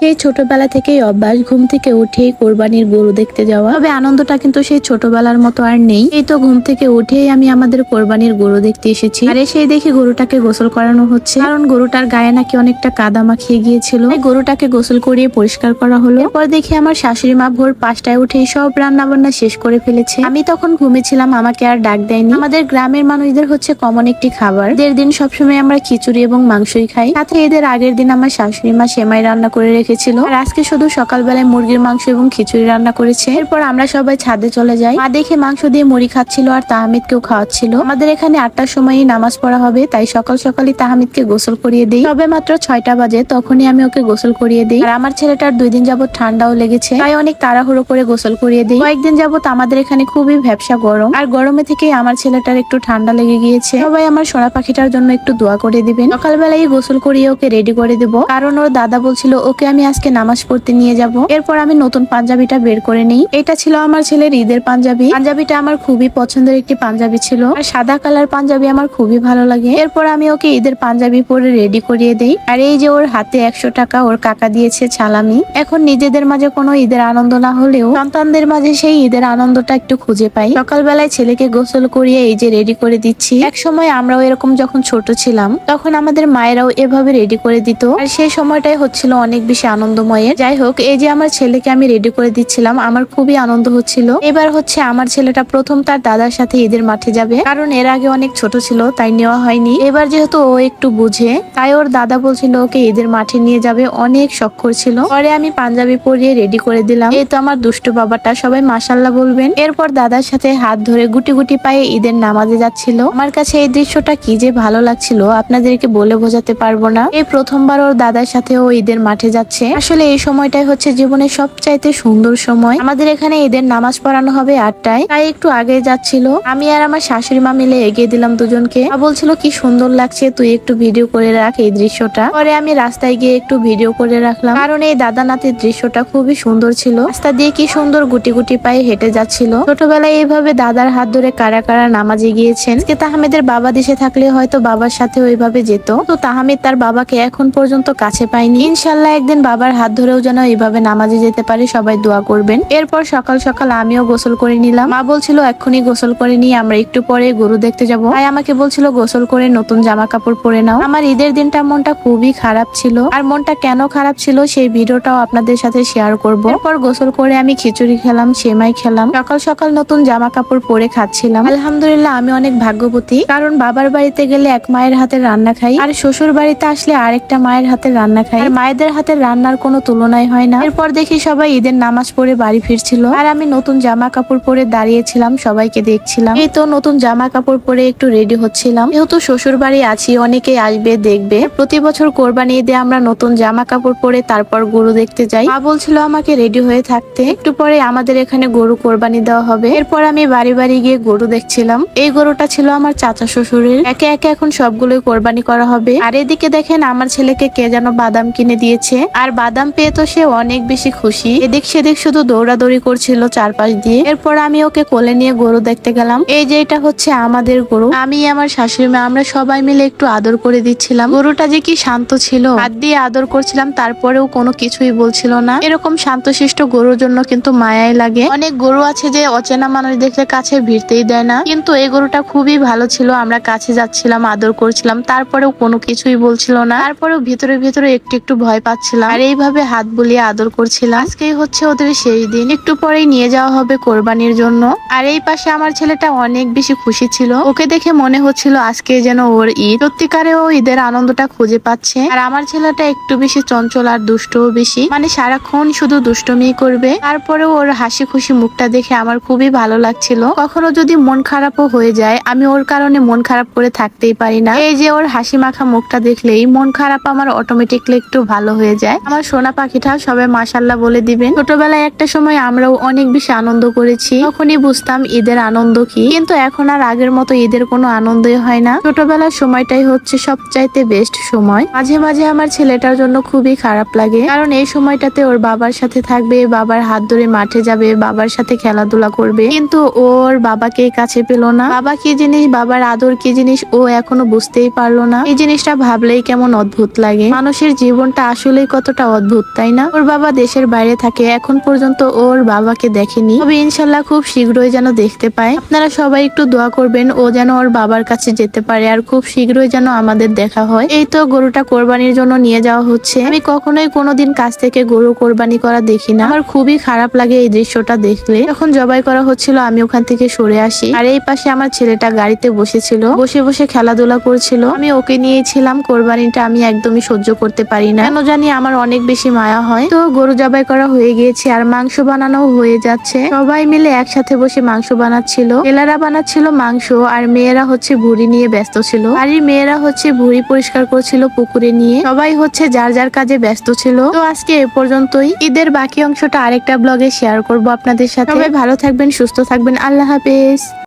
সেই ছোটবেলা থেকেই অভ্যাস, ঘুম থেকে উঠেই কোরবানির গরু দেখতে যাওয়া। তবে আনন্দটা কিন্তু সেই ছোটবেলার মতো আর নেই। এই তো ঘুম থেকে উঠেই আমি আমাদের কোরবানির গরু দেখতে এসেছি। আরে সেই দেখি গরুটাকে গোসল করানো হচ্ছে। কারণ গরুটার গায়ে নাকি অনেকটা কাদা মাখিয়ে গিয়েছিল। গরুটাকে গোসল করিয়ে পরিষ্কার করা হলো। এরপর দেখি আমার শাশুড়ি মা ভোর পাঁচটায় উঠেই সব রান্না বান্না শেষ করে ফেলেছে। আমি তখন ঘুমেছিলাম আমাকে আর ডাক দেয়নি। আমাদের গ্রামের মানুষদের হচ্ছে কমন একটি খাবার। দেড় দিন সবসময় আমরা খিচুড়ি এবং মাংসই খাই। সাথে এদের আগের দিন আমার শাশুড়ি মা সেমাই রান্না করে রেখেছিল। আর আজকে শুধু সকালবেলায় মুরগির মাংস এবং খিচুড়ি রান্না করেছে। এরপর আমরা সবাই ছাদে চলে যাই। মা দেখে মাংস দিয়ে মুড়ি খাচ্ছিল আর তাহমিদকেও খাওয়াচ্ছিল। আমাদের এখানে আটটার সময়ই নামাজ পড়া হবে, তাই সকাল সকালই তাহমিদকে গোসল করিয়ে দিই। তবে মাত্র ছয়টা বাজে, তখনই আমি ওকে গোসল করিয়ে দিই। আর আমার ছেলেটার দুই দিন যাবত ঠান্ডাও লেগেছে, তাই অনেক তাড়াহুড়ো করে গোসল করিয়ে দিই। কয়েকদিন যাবত আমাদের এখানে খুবই ভ্যাবসা গরম। আর গরমে থেকেই আমার ছেলেটার একটু ঠান্ডা লেগে গিয়েছে। সবাই আমার সোনা পাখিটার জন্য একটু দোয়া করে দিবেন। সকালবেলায় গোসল করিয়ে ওকে রেডি করে দেব। কারণ ওর দাদা বলছিল, ওকে আমি আজকে নামাজ পড়তে নিয়ে যাব। এরপর আমি নতুন পাঞ্জাবিটা বের করে নিই। এটা ছিল আমার ছেলের ঈদের পাঞ্জাবি। পাঞ্জাবিটা আমার খুবই পছন্দের একটি পাঞ্জাবি ছিল। আর সাদা কালার পাঞ্জাবি আমার খুবই ভালো লাগে। এরপর আমি ওকে ঈদের পাঞ্জাবি পরে রেডি করিয়ে দেই। আর এই যে ওর হাতে একশো টাকা ওর কাকা দিয়েছে ছালামি এখন নিজেদের মাঝে কোনো ঈদের আনন্দ না হলেও সন্তানদের মাঝে সেই ঈদের আনন্দটা একটু খুঁজে পাই। সকালবেলায় ছেলেকে গোসল করিয়ে এই যে রেডি করে দিচ্ছি। এক সময় আমরাও এরকম যখন ছোট ছিলাম, তখন আমাদের মায়েরাও এভাবে রেডি করে দিত। আর সেই সময়টাই হচ্ছিল অনেক বেশি আনন্দময়ের। যাই হোক, এই যে আমার ছেলেকে আমি রেডি করে দিচ্ছিলাম, আমার খুবই আনন্দ হচ্ছিল। এবার হচ্ছে আমার ছেলেটা প্রথম তার দাদার সাথে ঈদের মাঠে যাবে। কারণ এর আগে অনেক ছোট ছিল, তাই নেওয়া হয়নি। এবার যেহেতু ও একটু বুঝে, তাই ওর দাদা বলছিল ওকে ঈদের মাঠে নিয়ে যাবে। অনেক শখ করছিল। পরে আমি পাঞ্জাবি পরিয়ে রেডি করে দিলাম। এই তো আমার দুষ্টু বাবাটা, সবাই মাসাল্লাহ বলবেন। এরপর দাদার সাথে হাত ধরে গুটি গুটি পায়ে ঈদের নামাজে যাচ্ছিল। আমার কাছে এই দৃশ্যটা কি যে ভালো লাগছিল, আপনাদেরকে বলে বোঝাতে পারব না। এই প্রথমবার ওর দাদার সাথে ও ঈদের মাঠে যাচ্ছে। আসলে এই সময়টাই হচ্ছে জীবনের সবচাইতে সুন্দর সময়। আমাদের এখানে ঈদের নামাজ পড়ানো হবে আটটায়। তাই একটু আগে যাচ্ছিল। আমি আর আমার শাশুড়ি মা মিলে এগিয়ে দিলাম দুজনকে। বলছিল, কি সুন্দর লাগছে, তুই একটু ভিডিও করে রাখ এই দৃশ্যটা। পরে আমি রাস্তায় গিয়ে একটু ভিডিও করে রাখলাম। কারণ এই দাদা নাতির দৃশ্যটা খুবই সুন্দর ছিল। রাস্তা দিয়ে কি সুন্দর গুটি গুটি পায়ে হেঁটে যাচ্ছিল। ছোটবেলায় এইভাবে দাদার হাত ধরে কারা কারা নামাজে গিয়েছেন। আজকে তাহমেদের বাবা দেশে থাকলে হয়তো বাবার সাথে ওইভাবে যেত। তো তাহমেদ তার বাবাকে এখন পর্যন্ত কাছে পায়নি। ইনশাল্লাহ একদিন বাবার হাত ধরেও যেন এইভাবে নামাজে যেতে পারে, সবাই দোয়া করবেন। এরপর সকাল সকাল আমিও গোসল করে নিলাম। মা বলছিল, এক্ষুনি গোসল করে নিয়ে আমরা একটু পরে গরু দেখতে যাব। তাই আমাকে বলছিল, গোসল করে নতুন জামা কাপড় পরে নাও। আমার ঈদের দিনটা মনটা খুবই খারাপ ছিল। আর মনটা কেন খারাপ ছিল, সেই ভিডিওটাও আপনাদের সাথে শেয়ার করব। এরপর গোসল করে আমি খিচুড়ি খেলাম, সেমাই খেলাম। সকাল সকাল নতুন জামা কাপড় পরে খাচ্ছিলাম। আলহামদুলিল্লাহ আমি অনেক ভাগ্যবতী। কারণ বাবার বাড়িতে গেলে এক মায়ের হাতের রান্না খাই, আর শ্বশুর বাড়িতে আসলে আরেকটা মায়ের হাতের রান্না খাই। মায়েদের হাতের রান্নার কোনো তুলনাই হয় না। এরপর দেখি সবাই ঈদের নামাজ পড়ে বাড়ি ফিরছিল। আর আমি নতুন জামা কাপড় পরে দাঁড়িয়েছিলাম, সবাইকে দেখছিলাম। এই তো নতুন জামা কাপড় পরে একটু রেডি হচ্ছিলাম। যেহেতু শ্বশুর বাড়ি আছি, অনেকেই আসবে, দেখবে। প্রতি বছর কোরবানি ঈদে আমরা নতুন জামা কাপড় পরে তারপর গরু দেখতে যাই। মা বলছিল আমাকে রেডি হয়ে থাকতে। একটু পরে আমাদের এখানে গরু কোরবানি দেওয়া হবে। এরপর আমি বাড়ি বাড়ি গিয়ে গরু দেখছিলাম। এই গরুটা ছিল আমার চাচা শ্বশুরের। একে একে এখন সবগুলোই কোরবানি করা হবে। আর এদিকে দেখেন আমার ছেলেকে কে যেন বাদাম কিনে দিয়েছে। আর বাদাম পেয়ে তো সে অনেক বেশি খুশি। এদিক সেদিক শুধু দৌড়াদৌড়ি করছিল চারপাশ দিয়ে। এরপর আমি ওকে কোলে নিয়ে গরু দেখতে গেলাম। এই যে এটা হচ্ছে আমাদের গরু। আমি আমার শাশুড়ি মা, আমরা সবাই মিলে একটু আদর করে দিচ্ছিলাম। গরুটা যে কি শান্ত ছিল। হাত দিয়ে আদর করছিলাম, তারপরেও কোনো কিছুই বলছিল না। এরকম শান্তশিষ্ট গরুর জন্য কিন্তু মায়াই লাগে। অনেক গরু আছে যে অচেনা মানুষ দেখলে কাছে ভিড়তেই দেয় না। কিন্তু এই গরুটা খুবই ভালো ছিল। আমরা কাছে যাচ্ছিলাম, আদর করছিলাম। তারপরেও কোনো কিছুই বলছিল না। তারপরেও ভিতরে ভিতরে একটু একটু ভয় পাচ্ছিলাম। আর এইভাবে হাত বুলিয়ে আদর করছিলাম। আজকেই হচ্ছে ওদের সেই দিন। একটু পরেই নিয়ে যাওয়া হবে কোরবানির জন্য। আর এই পাশে আমার ছেলেটা অনেক বেশি খুশি ছিল। ওকে দেখে মনে হচ্ছিল আজকে যেন ওর ঈদ। সত্যিকারে ও ঈদের আনন্দটা খুঁজে পাচ্ছে। আর আমার ছেলেটা একটু বেশি চঞ্চল আর দুষ্টও বেশি। মানে সারাক্ষণ শুধু দুষ্টমি করবে। তারপরেও ওর হাসি খুশি মুখটা দেখে আমার খুবই ভালো লাগছিল। কখনো যদি মন খারাপও হয়ে যায়, আমি ওর কারণে মন খারাপ করে থাকতেই পারি না। এই যে ওর হাসি মাখা মুখটা দেখলেই মন খারাপ আমার অটোমেটিকলি একটু ভালো হয়ে যায় আমার সোনা পাখিটা সবাই মাসাল্লাহ বলে দিবেন। ছোটবেলায় একটা সময় আমরাও অনেক বেশি আনন্দ করেছি। তখনই বুঝতাম ঈদের আনন্দ কি। কিন্তু এখন আর আগের মতো ঈদের কোনো আনন্দই হয় না। ছোটবেলার সময়টাই হচ্ছে সবচাইতে বেস্ট সময়। মাঝে মাঝে আমার ছেলেটার জন্য খুবই খারাপ লাগে। কারণ এই সময়টাতে ওর বাবার সাথে থাকবে, বাবার হাত ধরে মাঠে যাবে, বাবার সাথে খেলাধুলা করবে। কিন্তু ওর বাবাকে কাছে পেল না। বাবা কি জিনিস, বাবার আদর কি জিনিস ও এখনও বুঝতেই পারল না। এই জিনিসটা ভাবলেই কেমন অদ্ভুত লাগে। মানুষের জীবনটা আসলেই কত কতটা অদ্ভুত, তাই না? ওর বাবা দেশের বাইরে থাকে, এখন পর্যন্ত ওর বাবাকে দেখেনি। তবে ইনশাল্লাহ খুব শীঘ্রই যেন দেখতে পায়। আপনারা সবাই একটু দোয়া করবেন, ও যেন ওর বাবার কাছে যেতে পারে আর খুব শীঘ্রই যেন আমাদের দেখা হয়। এই তো গরুটা কোরবানির জন্য নিয়ে যাওয়া হচ্ছে। আমি কখনোই কোনোদিন কাছ থেকে গরু কোরবানি করা দেখি না। আমার খুবই খারাপ লাগে এই দৃশ্যটা দেখলে। যখন জবাই করা হচ্ছিল, আমি ওখান থেকে সরে আসি। আর এই পাশে আমার ছেলেটা গাড়িতে বসেছিল। বসে বসে খেলাধুলা করছিল। আমি ওকে নিয়েছিলাম কোরবানিটা আমি একদমই সহ্য করতে পারি না। কেন জানি আমার অনেক বেশি মায়া হয়। তো গরু জবাই করা হয়ে গিয়েছে আর মাংস বানানো হয়ে যাচ্ছে। সবাই মিলে একসাথে বসে মাংস বানাচ্ছিল। ছেলেরা বানাচ্ছিল মাংস আর মেয়েরা হচ্ছে ভুড়ি নিয়ে ব্যস্ত ছিল। বাড়ির মেয়েরা হচ্ছে ভুড়ি পরিষ্কার করছিল পুকুরে নিয়ে। সবাই হচ্ছে যার যার কাজে ব্যস্ত ছিল। তো আজকে এ পর্যন্তই। ঈদের বাকি অংশটা আরেকটা ব্লগে শেয়ার করব আপনাদের সাথে। সবাই ভালো থাকবেন, সুস্থ থাকবেন। আল্লাহ হাফেজ।